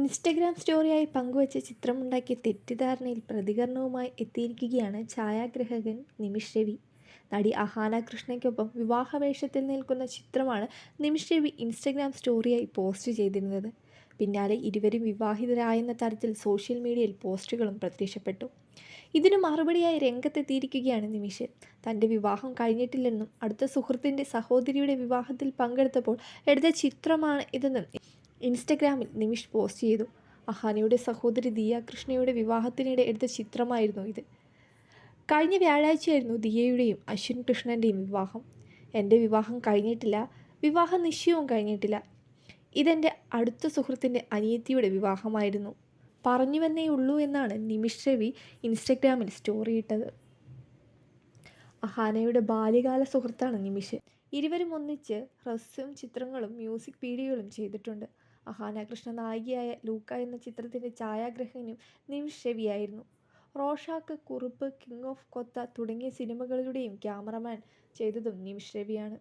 Instagram സ്റ്റോറിയായി പങ്കുവച്ച ചിത്രമുണ്ടാക്കിയ തെറ്റിദ്ധാരണയിൽ പ്രതികരണവുമായി എത്തിയിരിക്കുകയാണ് ഛായാഗ്രഹകൻ നിമിഷ് രവി. നടി അഹാന കൃഷ്ണയ്ക്കൊപ്പം വിവാഹവേഷത്തിൽ നിൽക്കുന്ന ചിത്രമാണ് നിമിഷ് രവി ഇൻസ്റ്റഗ്രാം സ്റ്റോറിയായി പോസ്റ്റ് ചെയ്തിരുന്നത്. പിന്നാലെ ഇരുവരും വിവാഹിതരായെന്ന തരത്തിൽ സോഷ്യൽ മീഡിയയിൽ പോസ്റ്റുകളും പ്രത്യക്ഷപ്പെട്ടു. ഇതിനു മറുപടിയായി രംഗത്തെത്തിയിരിക്കുകയാണ് നിമിഷ്. തന്റെ വിവാഹം കഴിഞ്ഞിട്ടില്ലെന്നും അടുത്ത സുഹൃത്തിന്റെ സഹോദരിയുടെ വിവാഹത്തിൽ പങ്കെടുത്തപ്പോൾ എടുത്ത ചിത്രമാണ് ഇതെന്നും ഇൻസ്റ്റഗ്രാമിൽ നിമിഷ് പോസ്റ്റ് ചെയ്തു. അഹാനയുടെ സഹോദരി ദിയ കൃഷ്ണയുടെ വിവാഹത്തിനിടെ എടുത്ത ചിത്രമായിരുന്നു ഇത്. കഴിഞ്ഞ വ്യാഴാഴ്ചയായിരുന്നു ദിയയുടെയും അശ്വിൻ കൃഷ്ണന്റെയും വിവാഹം. എന്റെ വിവാഹം കഴിഞ്ഞിട്ടില്ല. വിവാഹ നിശ്ചയവും കഴിഞ്ഞിട്ടില്ല. ഇതെന്റെ അടുത്ത സുഹൃത്തിന്റെ അനിയത്തിയുടെ വിവാഹമായിരുന്നു. പറഞ്ഞുവെന്നേ ഉള്ളൂ എന്നാണ് നിമിഷ് രവി ഇൻസ്റ്റഗ്രാമിൽ സ്റ്റോറി ഇട്ടത്. അഹാനയുടെ ബാല്യകാല സുഹൃത്താണ് നിമിഷ്. ഇരുവരും ഒന്നിച്ച് ഹ്രസ്വം ചിത്രങ്ങളും മ്യൂസിക് വീഡിയോകളും ചെയ്തിട്ടുണ്ട്. അഹാന കൃഷ്ണ നായികയായ ലൂക്ക എന്ന ചിത്രത്തിന്റെ ഛായാഗ്രഹകനും Nimish രവിയായിരുന്നു Rorschach Kurup king of Kotha തുടങ്ങിയ സിനിമകളിലൂടെയും ക്യാമറമാൻ ചെയ്തതും നിമിഷ് രവിയാണ്